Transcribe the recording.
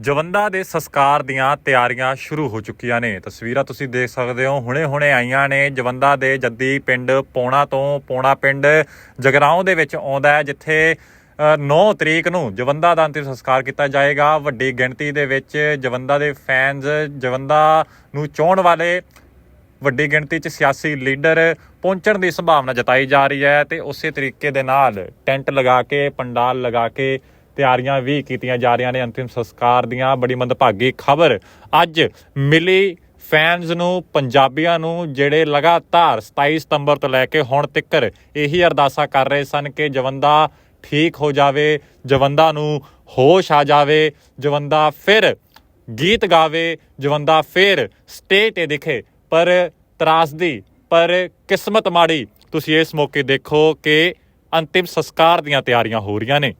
ਜਵੰਦਾ ਦੇ ਸੰਸਕਾਰ ਦੀਆਂ ਤਿਆਰੀਆਂ ਸ਼ੁਰੂ ਹੋ ਚੁੱਕੀਆਂ ਨੇ। ਤਸਵੀਰਾਂ ਤੁਸੀਂ ਦੇਖ ਸਕਦੇ ਹੋ। ਹੁਣੇ-ਹੁਣੇ ਆਈਆਂ ਨੇ ਜਵੰਦਾ ਦੇ ਜੱਦੀ ਪਿੰਡ ਪੌਣਾ ਤੋਂ ਪੌਣਾ ਪਿੰਡ ਜਗਰਾਉਂ ਦੇ ਵਿੱਚ ਆਉਂਦਾ ਹੈ ਜਿੱਥੇ ਅ, 9 ਤਰੀਕ ਨੂੰ ਜਵੰਦਾ ਦਾ ਅੰਤਿਮ ਸੰਸਕਾਰ ਕੀਤਾ ਜਾਏਗਾ। ਵੱਡੀ ਗਿਣਤੀ ਦੇ ਵਿੱਚ ਜਵੰਦਾ ਦੇ ਫੈਨਸ ਜਵੰਦਾ ਨੂੰ ਚਾਹਣ ਵਾਲੇ ਵੱਡੀ ਗਿਣਤੀ 'ਚ ਸਿਆਸੀ ਲੀਡਰ ਪਹੁੰਚਣ ਦੀ ਸੰਭਾਵਨਾ ਜਤਾਈ ਜਾ ਰਹੀ ਹੈ ਤੇ ਉਸੇ ਤਰੀਕੇ ਦੇ ਨਾਲ ਟੈਂਟ ਲਗਾ ਕੇ ਪੰਡਾਲ ਲਗਾ ਕੇ ਤਿਆਰੀਆਂ ਵੀ ਕੀਤੀਆਂ ਜਾ ਰਹੀਆਂ ਨੇ ਅੰਤਿਮ ਸੰਸਕਾਰ ਦੀਆਂ, ਬੜੀ ਮੰਦਭਾਗੀ ਖਬਰ। ਅੱਜ ਮਿਲੀ ਫੈਨਸ ਨੂੰ, ਪੰਜਾਬੀਆਂ ਨੂੰ, ਜਿਹੜੇ ਲਗਾਤਾਰ 27 ਸਤੰਬਰ ਤੋਂ ਲੈ ਕੇ ਹੁਣ ਤੱਕ ਇਹੀ ਅਰਦਾਸਾਂ ਕਰ ਰਹੇ ਸਨ ਕਿ ਜਵੰਦਾ ਠੀਕ ਹੋ ਜਾਵੇ, ਜਵੰਦਾ ਨੂੰ ਹੋਸ਼ ਆ ਜਾਵੇ, ਜਵੰਦਾ ਫਿਰ ਗੀਤ ਗਾਵੇ, ਜਵੰਦਾ ਫਿਰ ਸਟੇਜ ਤੇ ਦਿਖੇ। ਪਰ ਤਰਾਸਦੀ, ਪਰ ਕਿਸਮਤ ਮਾੜੀ, ਤੁਸੀਂ ਇਸ ਮੌਕੇ ਦੇਖੋ ਕਿ ਅੰਤਿਮ ਸੰਸਕਾਰ ਦੀਆਂ ਤਿਆਰੀਆਂ ਹੋ ਰਹੀਆਂ ਨੇ।